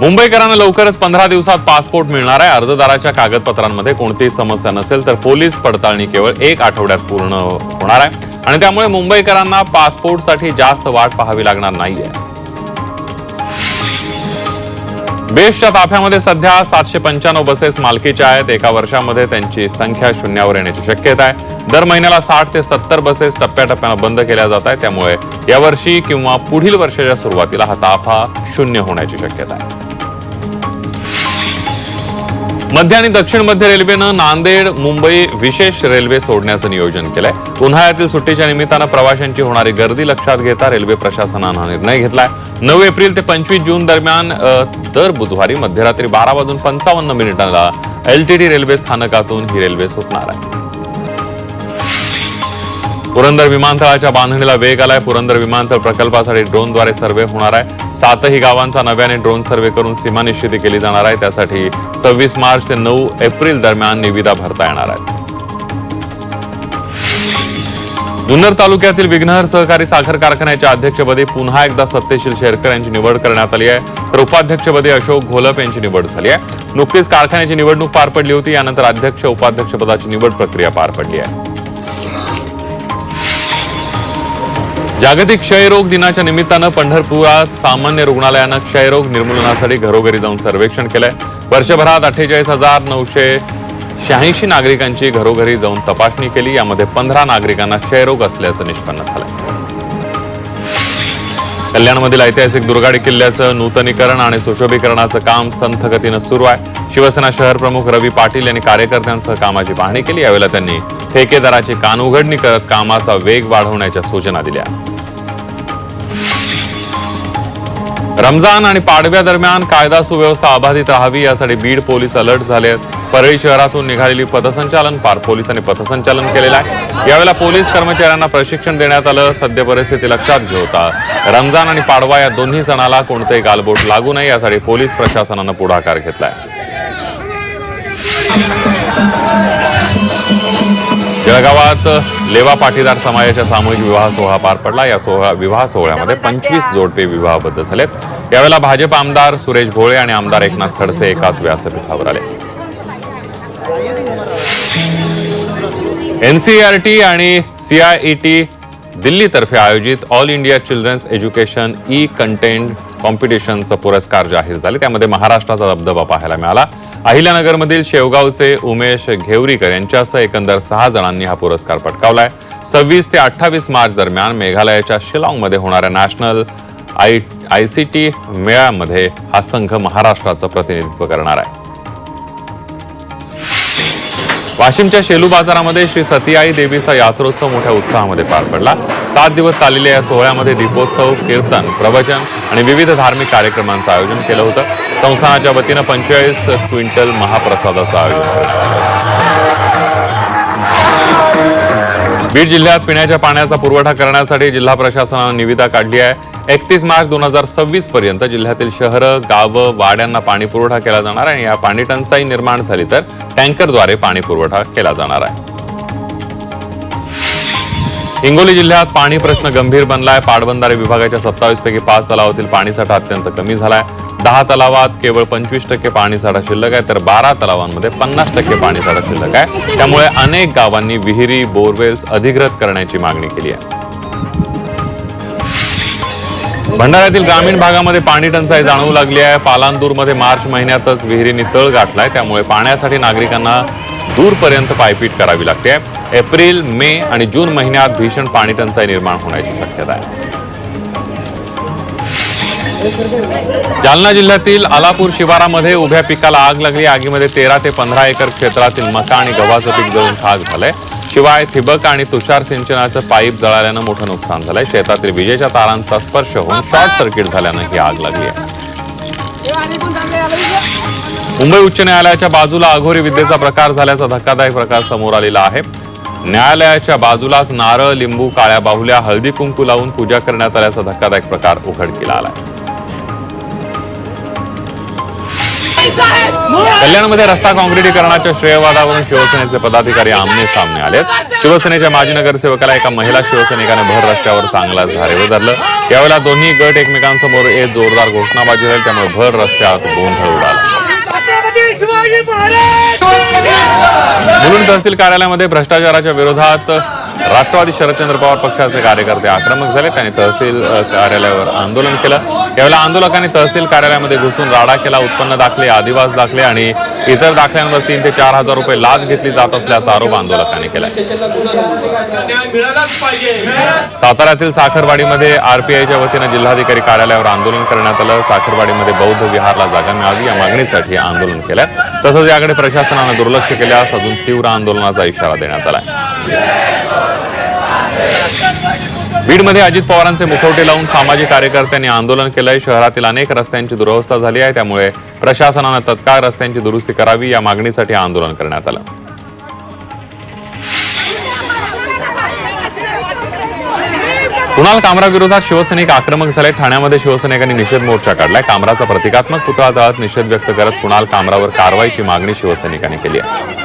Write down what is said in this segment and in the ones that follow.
मुंबईकरांना लवकरच पंधरा दिवसात पासपोर्ट मिळणार आहे. अर्जदाराच्या कागदपत्रांमध्ये कोणतीही समस्या नसेल तर पोलीस पडताळणी केवळ एक आठवड्यात पूर्ण होणार आहे. आणि त्यामुळे मुंबईकरांना पासपोर्टसाठी जास्त वाट पाहावी लागणार नाहीये. बेस्टच्या ताफ्यामध्ये सध्या सातशे पंच्याण्णव बसेस मालकीच्या आहेत. एका वर्षामध्ये त्यांची संख्या शून्यावर येण्याची शक्यता आहे. दर महिन्याला साठ ते सत्तर बसेस टप्प्याटप्प्यानं बंद केल्या जात आहेत. त्यामुळे यावर्षी किंवा पुढील वर्षाच्या सुरुवातीला हा ताफा शून्य होण्याची शक्यता आहे. मध्य आणि दक्षिण मध्य रेल्वेनं नांदेड मुंबई विशेष रेल्वे सोडण्याचं नियोजन केलंय. उन्हाळ्यातील सुट्टीच्या निमित्तानं प्रवाशांची होणारी गर्दी लक्षात घेता रेल्वे प्रशासनानं हा निर्णय घेतलाय. नऊ एप्रिल ते पंचवीस जून दरम्यान दर बुधवारी मध्यरात्री बारा वाजून पंचावन्न मिनिटांना एलटीडी रेल्वे स्थानकातून ही रेल्वे सुटणार आहे. पुरंदर विमानतळाच्या बांधणीला वेग आलाय. पुरंदर विमानतळ प्रकल्पासाठी ड्रोनद्वारे सर्वे होणार आहे. सातही गावांचा नव्याने ड्रोन सर्व्हे करून सीमा निश्चिती केली जाणार आहे. त्यासाठी सव्वीस मार्च ते नऊ एप्रिल दरम्यान निविदा भरता येणार आहेत. जुन्नर तालुक्यातील विघ्नहर सहकारी साखर कारखान्याच्या अध्यक्षपदी पुन्हा एकदा सत्यशील शेरकर यांची निवड करण्यात आली आहे. तर उपाध्यक्षपदी अशोक घोलप यांची निवड झाली आहे. नुकतीच कारखान्याची निवडणूक पार पडली होती. यानंतर अध्यक्ष उपाध्यक्षपदाची निवड प्रक्रिया पार पडली आहे. जागतिक क्षयरोग दिनाच्या निमित्तानं पंढरपुरात सामान्य रुग्णालयानं क्षयरोग निर्मूलनासाठी घरोघरी जाऊन सर्वेक्षण केलंय. वर्षभरात अठ्ठेचाळीस हजार नऊशे शहाऐंशी नागरिकांची घरोघरी जाऊन तपासणी केली. यामध्ये पंधरा नागरिकांना क्षयरोग असल्याचं निष्पन्न झालंय. कल्याणमधील ऐतिहासिक दुर्गाडी किल्ल्याचं नूतनीकरण आणि सुशोभीकरणाचं काम संथ गतीनं सुरू आहे. शिवसेना शहर प्रमुख रवी पाटील यांनी कार्यकर्त्यांसह कामाची पाहणी केली. यावेळेला त्यांनी ठेकेदाराची कानउघडणी करत कामाचा वेग वाढवण्याच्या सूचना दिल्या. रमजान आणि पाडव्या दरम्यान कायदा सुव्यवस्था अबाधित राहावी यासाठी बीड पोलीस अलर्ट झाले आहेत. परळी शहरातून निघालेली पथसंचालन पार पोलिसांनी पथसंचालन केलेलं आहे. यावेळेला पोलीस कर्मचाऱ्यांना प्रशिक्षण देण्यात आलं. सद्य परिस्थिती लक्षात घेता रमजान आणि पाडवा या दोन्ही सणाला कोणतंही गालबोट लागू नये यासाठी पोलीस प्रशासनानं पुढाकार घेतलाय. जळगावात लेवा पाटीदार समाजाच्या सामूहिक विवाह सोहळा पार पडला. या सोहळा विवाह सोहळ्यामध्ये पंचवीस जोडपे विवाहबद्ध झाले. यावेळेला भाजप आमदार सुरेश भोळे आणि आमदार एकनाथ खडसे एकाच व्यासपीठावर आले. एनसीईआरटी आणि सीआयईटी दिल्लीतर्फे आयोजित all India children's education e content कॉम्पिटिशनचा पुरस्कार जाहीर झाले. त्यामध्ये महाराष्ट्राचा दबदबा पाहायला मिळाला. अहिल्यानगरमधील शेवगावचे उमेश घेवरीकर यांच्यासह एकंदर सहा जणांनी हा पुरस्कार पटकावलाय. सव्वीस ते अठ्ठावीस मार्च दरम्यान मेघालयाच्या शिलाँगमध्ये होणाऱ्या national I I C T मेळ्यामध्ये हा संघ महाराष्ट्राचं प्रतिनिधित्व करणार आहे. वाशिमच्या शेलू बाजारामध्ये श्री सतीआई देवीचा यात्रोत्सव मोठ्या उत्साहामध्ये पार पडला. सात दिवस चाललेल्या या सोहळ्यामध्ये दीपोत्सव कीर्तन प्रवचन आणि विविध धार्मिक कार्यक्रमांचं आयोजन केलं होतं. संस्थानाच्या वतीनं पंचेचाळीस क्विंटल महाप्रसादाचं आयोजन बीड जिल्ह्यात पिण्याच्या पाण्याचा पुरवठा करण्यासाठी जिल्हा प्रशासनानं निविदा काढली आहे. एकतीस मार्च दोन हजार सव्वीस पर्यंत जिल्ह्यातील शहरं गावं वाड्यांना पाणी पुरवठा केला जाणार आहे आणि या पाणी टंचाई निर्माण झाली तर टँकरद्वारे पाणी पुरवठा केला जाणार आहे. हिंगोली जिल्ह्यात पाणी प्रश्न गंभीर बनलाय. पाटबंधारे विभागाच्या सत्तावीस पैकी पाच तलावातील पाणीसाठा अत्यंत कमी झालाय. दहा तलावात केवळ पंचवीस टक्के पाणीसाठा शिल्लक आहे तर बारा तलावांमध्ये पन्नास टक्के पाणीसाठा शिल्लक आहे. त्यामुळे अनेक गावांनी विहिरी बोरवेल्स अधिग्रत करण्याची मागणी केली आहे. भंडाऱ्यातील ग्रामीण भागामध्ये पाणी टंचाई जाणवू लागली आहे. पालांदूरमध्ये मार्च महिन्यातच विहिरींनी तळ गाठलाय. त्यामुळे पाण्यासाठी नागरिकांना दूरपर्यंत पायपीट करावी लागते. एप्रिल मे आणि जून महिन्यात भीषण पाणी टंचाई निर्माण होण्याची शक्यता आहे. जालना जिल्ह्यातील आलापूर शिवारामध्ये उभ्या पिकाला आग लागली. आगीमध्ये तेरा ते पंधरा एकर क्षेत्रातील मका आणि गव्हाचं पीक जळून खाक झालंय. शिवाय ठिबक आणि तुषार सिंचनाचं पाईप जळाल्यानं मोठं नुकसान झालंय. शेतातील विजेच्या तारांचा स्पर्श होऊन शॉर्ट सर्किट झाल्यानं ही आग लागली आहे. मुंबई उच्च न्यायालयाच्या बाजूला अघोरी विद्येचा प्रकार झाल्याचा धक्कादायक प्रकार समोर आलेला आहे. न्यायालयाच्या बाजूलाच नारळ लिंबू काळ्या बाहुल्या हळदी कुंकू लावून पूजा करण्यात आल्याचा धक्कादायक प्रकार उघडकीला आलाय. कल्याणमध्ये रस्ता काँक्रिटीकरणाच्या श्रेयवादावरून शिवसेनेचे पदाधिकारी आमने सामने आलेत. शिवसेनेच्या माजी नगरसेवकाला एका महिला शिवसैनिकाने भर रस्त्यावर चांगला झारेवर धरलं. यावेळेला दोन्ही गट एकमेकांसमोर येत जोरदार घोषणाबाजी झाली त्यामुळे भर रस्त्यात गोंधळ उडाला. शिवाजी महाराज! म्हणून तहसील कार्यालयामध्ये भ्रष्टाचाराच्या विरोधात राष्ट्रवादी शरदचंद्र पवार पक्षाचे कार्यकर्ते आक्रमक झाले त्यांनी तहसील कार्यालयावर आंदोलन केलं. यावेळेला आंदोलकांनी तहसील कार्यालयामध्ये घुसून राडा केला उत्पन्न दाखले आदिवास दाखले आणि इतर दाखल्यांवर तीन ते चार हजार रुपये लाच घेतली जात असल्याचा आरोप आंदोलकांनी केला साताऱ्यातील साखरवाडीमध्ये आरपीआयच्या वतीनं जिल्हाधिकारी कार्यालयावर आंदोलन करण्यात आलं. साखरवाडीमध्ये बौद्ध विहारला जागा मिळावी या मागणीसाठी आंदोलन केलंय. तसंच याकडे प्रशासनानं दुर्लक्ष केल्यास अजून तीव्र आंदोलनाचा इशारा देण्यात आला बीडमध्ये अजित पवारांचे मुखवटे लावून सामाजिक कार्यकर्त्यांनी आंदोलन केलंय. शहरातील अनेक रस्त्यांची दुरवस्था झाली आहे. त्यामुळे प्रशासनानं तत्काळ रस्त्यांची दुरुस्ती करावी या मागणीसाठी आंदोलन करण्यात आलं. कुणाल कामराविरोधात शिवसैनिक आक्रमक झाले. ठाण्यामध्ये शिवसैनिकांनी निषेध मोर्चा काढलाय. कामराचा प्रतिकात्मक पुतळा जाळत निषेध व्यक्त करत कुणाल कामरावर कारवाईची मागणी शिवसैनिकांनी केली आहे.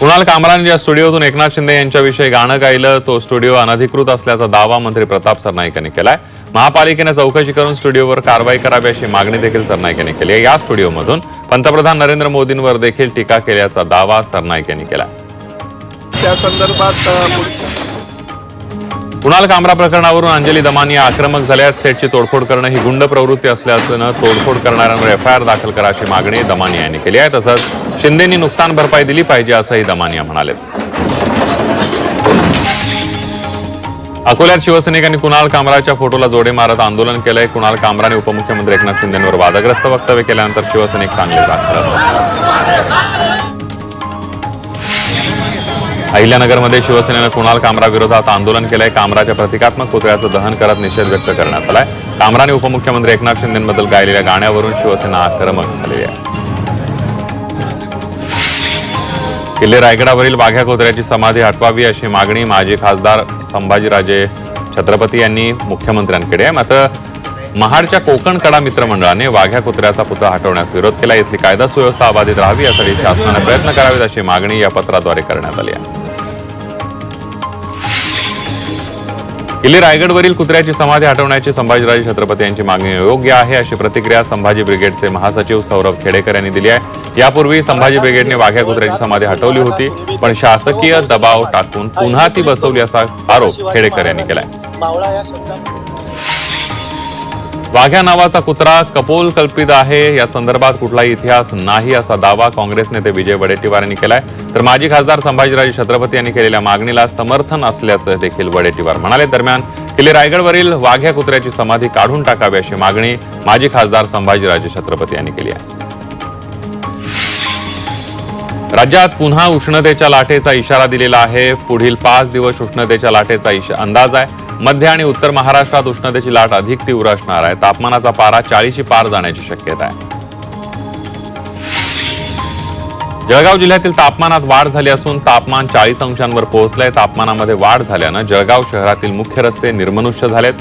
कुणाल कामराने ज्या स्टुडिओतून एकनाथ शिंदे यांच्याविषयी गाणं गायलं तो स्टुडिओ अनधिकृत असल्याचा दावा मंत्री प्रताप सरनाईक यांनी केलाय. महापालिकेने चौकशी करून स्टुडिओवर कारवाई करावी अशी मागणी देखील सरनाईक यांनी केली आहे. या स्टुडिओमधून पंतप्रधान नरेंद्र मोदींवर देखील टीका केल्याचा दावा सरनाईक यांनी केला त्या संदर्भात कुणाल कामरा प्रकरणावरून अंजली दमानिया आक्रमक झाल्यात. सेटची तोडफोड करणं ही गुंड प्रवृत्ती असल्याचं तोडफोड करणाऱ्यांवर एफ आय आर दाखल करा अशी मागणी दमानी यांनी केली आहे. तसंच शिंदेनी नुकसान भरपाई दिली पाहिजे असंही दमानिया म्हणाले. अकोल्यात शिवसैनिकांनी कुणाल कामराच्या फोटोला जोडे मारत आंदोलन केलंय. कुणाल कामराने उपमुख्यमंत्री एकनाथ शिंदेंवर वादग्रस्त वक्तव्य केल्यानंतर शिवसैनिक चांगले दाखल अहिल्यानगरमध्ये शिवसेनेनं कुणाल कामराविरोधात आंदोलन केलंय. कामराच्या प्रतिकात्मक पुतळ्याचं दहन करत निषेध व्यक्त करण्यात आलाय. कामराने उपमुख्यमंत्री एकनाथ शिंदेबद्दल गायलेल्या गाण्यावरून शिवसेना आक्रमक झालेली आहे. किल्ले रायगडावरील वाघ्या कोत्र्याची समाधी हटवावी अशी मागणी माजी खासदार संभाजीराजे छत्रपती यांनी मुख्यमंत्र्यांकडे आहे. मात्र महाडच्या कोकण कडा मित्रमंडळाने वाघ्या कुत्र्याचा पुतळा हटवण्यास विरोध केला. इथली कायदा सुव्यवस्था अबाधित राहावी यासाठी शासनाने प्रयत्न करावेत अशी मागणी या पत्राद्वारे करण्यात आली आहे. किल्ले रायगडवरील कुत्र्याची समाधी हटवण्याची संभाजीराजे छत्रपती यांची मागणी योग्य आहे अशी प्रतिक्रिया संभाजी ब्रिगेडचे महासचिव सौरभ खेडेकर यांनी दिली आहे. यापूर्वी संभाजी ब्रिगेडने वाघ्या कुत्र्याची समाधी हटवली होती पण शासकीय दबाव टाकून पुन्हा ती बसवली असा आरोप खेडेकर यांनी केलाय. आहे वाघ्या नावाचा कुत्रा कपोल कल्पित आहे. या संदर्भात कुठलाही इतिहास नाही असा दावा काँग्रेस नेते विजय वडेट्टीवार यांनी केलाय. तर माजी खासदार संभाजीराजे छत्रपती यांनी केलेल्या मागणीला समर्थन असल्याचं देखील वडेट्टीवार म्हणाले. दरम्यान किल्ले रायगडवरील वाघ्या कुत्र्याची समाधी काढून टाकावी अशी मागणी माजी खासदार संभाजीराजे छत्रपती यांनी केली आहे. राज्यात पुन्हा उष्णतेच्या लाटेचा इशारा दिलेला आहे. पुढील पाच दिवस उष्णतेच्या लाटेचा अंदाज आहे. मध्य आणि उत्तर महाराष्ट्रात उष्णतेची लाट अधिक तीव्र असणार आहे. तापमानाचा पारा चाळीशी पार जाण्याची शक्यता आहे. जळगाव जिल्ह्यातील तापमानात वाढ झाली असून तापमान चाळीस अंशांवर पोहोचलंय. तापमानामध्ये वाढ झाल्यानं जळगाव शहरातील मुख्य रस्ते निर्मनुष्य झालेत.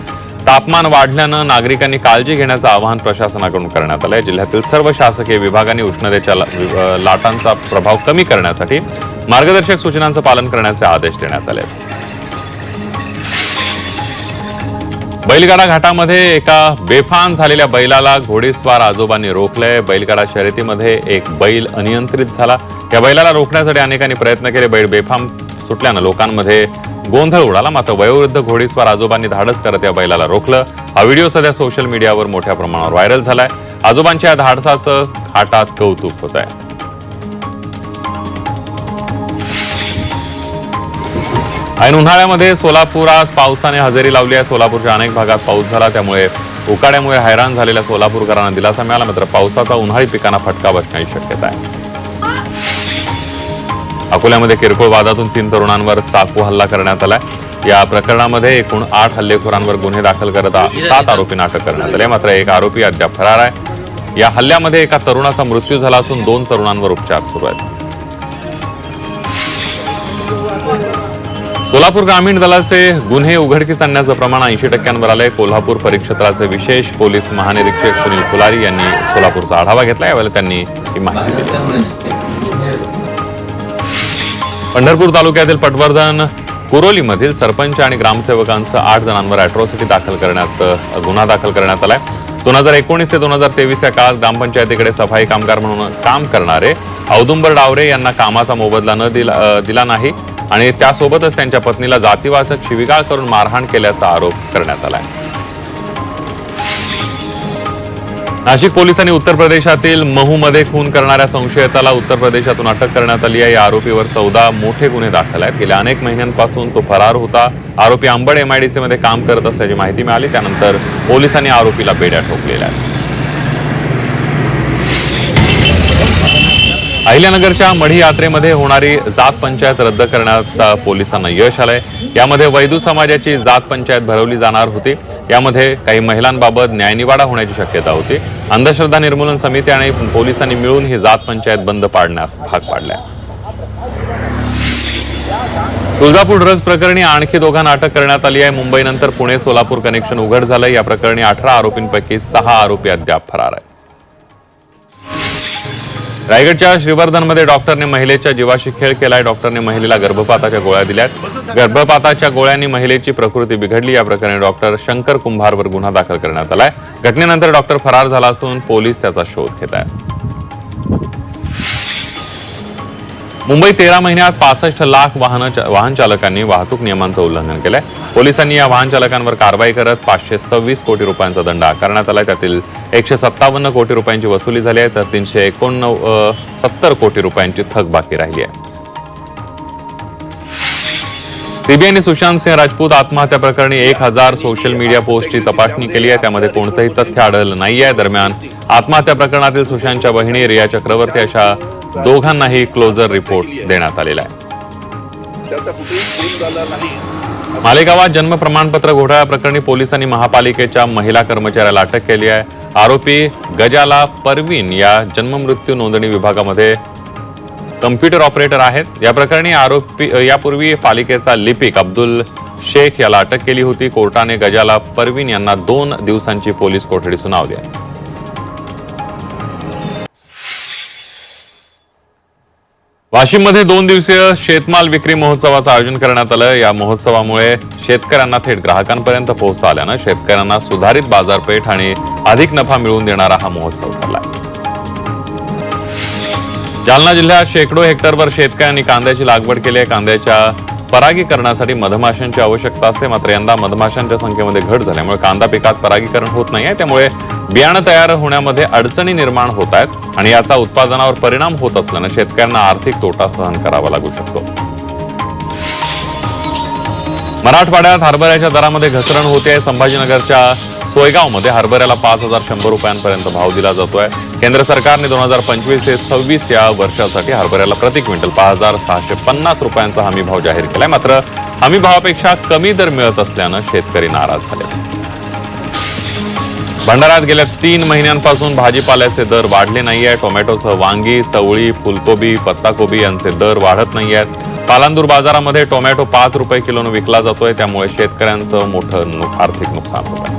तापमान वाढल्यानं नागरिकांनी काळजी घेण्याचं आवाहन प्रशासनाकडून करण्यात आलंय. जिल्ह्यातील सर्व शासकीय विभागांनी उष्णतेच्या लाटांचा प्रभाव कमी करण्यासाठी मार्गदर्शक सूचनांचं पालन करण्याचे आदेश देण्यात आले आहेत. बैलगाडा घाटामध्ये एका बेफान झालेल्या बैलाला घोडेस्वार आजोबांनी रोखलंय. बैलगाडा शर्यतीमध्ये एक बैल अनियंत्रित झाला. या बैलाला रोखण्यासाठी अनेकांनी प्रयत्न केले. बैल बेफाम सुटल्यानं लोकांमध्ये गोंधळ उडाला. मात्र वयोवृद्ध घोडेस्वार आजोबांनी धाडस करत या बैलाला रोखलं. हा व्हिडिओ सध्या सोशल मीडियावर मोठ्या प्रमाणावर व्हायरल झालाय. आजोबांच्या या धाडसाचं घाटात कौतुक होत आहे ऐन उन्हाळ्यामध्ये सोलापुरात पावसाने हजेरी लावली आहे. सोलापूरच्या अनेक भागात पाऊस झाला. त्यामुळे उकाड्यामुळे हैराण झालेल्या सोलापूरकरांना दिलासा मिळाला. मात्र पावसाचा उन्हाळी पिकांना फटका बसण्याची शक्यता आहे. अकोल्यामध्ये किरकोळ वादातून तीन तरुणांवर चाकू हल्ला करण्यात आलाय. या प्रकरणामध्ये एकूण आठ हल्लेखोरांवर गुन्हे दाखल करत सात आरोपींना अटक करण्यात आले. मात्र एक आरोपी अद्याप फरार आहे. या हल्ल्यामध्ये एका तरुणाचा मृत्यू झाला असून दोन तरुणांवर उपचार सुरू आहेत. सोलापूर ग्रामीण दलाचे गुन्हे उघडकीस आणण्याचं प्रमाण ऐंशी टक्क्यांवर आलंय. कोल्हापूर परिक्षेत्राचे विशेष पोलीस महानिरीक्षक सुनील फुलारी यांनी सोलापूरचा आढावा घेतला. यावेळेला त्यांनी ही माहिती दिली. पंढरपूर तालुक्यातील पटवर्धन कुरोलीमधील सरपंच आणि ग्रामसेवकांसह आठ जणांवर अॅट्रॉसिटी दाखल करण्यात गुन्हा दाखल करण्यात आलाय. दोन हजार एकोणीस ते दोन हजार तेवीस या काळात ग्रामपंचायतीकडे सफाई कामगार म्हणून काम करणारे औदुंबर डावरे यांना कामाचा मोबदला न दिला दिला नाही. आणि त्यासोबतच त्यांच्या पत्नीला जातीवाचक शिविगाळ करून मारहाण केल्याचा आरोप करण्यात आलाय. नाशिक पोलिसांनी उत्तर प्रदेशातील महूमध्ये खून करणाऱ्या संशयिताला उत्तर प्रदेशातून अटक करण्यात आली आहे. या आरोपीवर चौदा मोठे गुन्हे दाखल आहेत. गेल्या अनेक महिन्यांपासून तो फरार होता. आरोपी आंबड एमआयडीसीमध्ये काम करत असल्याची माहिती मिळाली. त्यानंतर पोलिसांनी आरोपीला बेड्या ठोकलेल्या आहेत. अहिल्यानगरच्या मढी यात्रेमध्ये होणारी जात पंचायत रद्द करण्यात पोलिसांना यश आलंय. यामध्ये वैदू समाजाची जात पंचायत भरवली जाणार होती. यामध्ये काही महिलांबाबत न्यायनिवाडा होण्याची शक्यता होती. अंधश्रद्धा निर्मूलन समिती आणि पोलिसांनी मिळून ही जात पंचायत बंद पाडण्यास भाग पाडल्या. तुळजापूर ड्रग्ज प्रकरणी आणखी दोघांना अटक करण्यात आली आहे. मुंबईनंतर पुणे सोलापूर कनेक्शन उघड झालं या प्रकरणी अठरा आरोपींपैकी सहा आरोपी अद्याप फरार आहेत. रायगडच्या श्रीवर्धनमध्ये डॉक्टरने महिलेच्या जीवाशी खेळ केलाय. डॉक्टरने महिलेला गर्भपाताच्या गोळ्या दिल्यात. गर्भपाताच्या गोळ्यांनी महिलेची प्रकृती बिघडली. या प्रकरणी डॉक्टर शंकर कुंभारवर गुन्हा दाखल करण्यात आलाय. घटनेनंतर डॉक्टर फरार झाला असून पोलीस त्याचा शोध घेत आहेत मुंबई तेरा महिन्यात पासष्ट लाख वाहन वाहन चालकांनी वाहतूक नियमांचं उल्लंघन केलंय. पोलिसांनी या वाहन चालकांवर कारवाई करत पाचशे सव्वीस कोटी रुपयांचा दंड आकारण्यात आला त्यातील एकशे सत्तावन्न कोटी रुपयांची वसुली झाली आहे. तर तीनशे एकोणनव सत्तर कोटी रुपयांची थकबाकी राहिली आहे. सीबीआयने सुशांत सिंह राजपूत आत्महत्या प्रकरणी एक हजार सोशल मीडिया पोस्टची तपासणी केली आहे. त्यामध्ये कोणतंही तथ्य आढळलं नाहीये. दरम्यान आत्महत्या प्रकरणातील सुशांतच्या बहिणी रिया चक्रवर्ती अशा दोघांनाही क्लोजर रिपोर्ट देण्यात आलेला आहे. मालेगावात जन्म प्रमाणपत्र घोटाळा प्रकरणी पोलिसांनी महापालिकेच्या महिला कर्मचाऱ्याला अटक केली आहे. आरोपी गजाला परवीन या जन्ममृत्यू नोंदणी विभागामध्ये कम्प्युटर ऑपरेटर आहेत. या प्रकरणी आरोपी यापूर्वी पालिकेचा लिपिक अब्दुल शेख याला अटक केली होती. कोर्टाने गजाला परवीन यांना दोन दिवसांची पोलीस कोठडी सुनावली आहे. वाशिममध्ये दोन दिवसीय शेतमाल विक्री महोत्सवाचं आयोजन करण्यात आलं. या महोत्सवामुळे शेतकऱ्यांना थेट ग्राहकांपर्यंत पोहोचता आल्यानं शेतकऱ्यांना सुधारित बाजारपेठ आणि अधिक नफा मिळवून देणारा हा महोत्सव ठरला जालना जिल्ह्यात शेकडो हेक्टरवर शेतकऱ्यांनी कांद्याची लागवड केली आहे. कांद्याच्या परागीकरणासाठी मधमाशांची आवश्यकता असते. मात्र यंदा मधमाशांच्या संख्येमध्ये घट झाल्यामुळे कांदा पिकात परागीकरण होत नाही आहे. त्यामुळे बियाणं तयार होण्यामध्ये अडचणी निर्माण होत आहेत आणि याचा उत्पादनावर परिणाम होत असल्यानं शेतकऱ्यांना आर्थिक तोटा सहन करावा लागू शकतो. मराठवाड्यात हरभऱ्याच्या दरामध्ये घसरण होते. संभाजीनगरच्या सोयगावमध्ये हरभऱ्याला पाच हजार शंभर रुपयांपर्यंत भाव दिला जातोय. केंद्र सरकारने दोन हजार पंचवीस ते सव्वीस या वर्षासाठी हरभऱ्याला प्रति क्विंटल पाच हजार सहाशे पन्नास रुपयांचा हमी भाव जाहीर केलाय. मात्र हमी भावापेक्षा कमी दर मिळत असल्यानं शेतकरी नाराज झाले. भंडाऱ्यात गेल्या तीन महिन्यांपासून भाजीपाल्याचे दर वाढले नाही आहे टोमॅटोसह वांगी चवळी फुलकोबी पत्ताकोबी यांचे दर वाढत नाही आहेत पालांदूर बाजारामध्ये टोमॅटो पाच रुपये किलोनं विकला जातोय. त्यामुळे शेतकऱ्यांचं मोठं आर्थिक नुकसान होत आहे.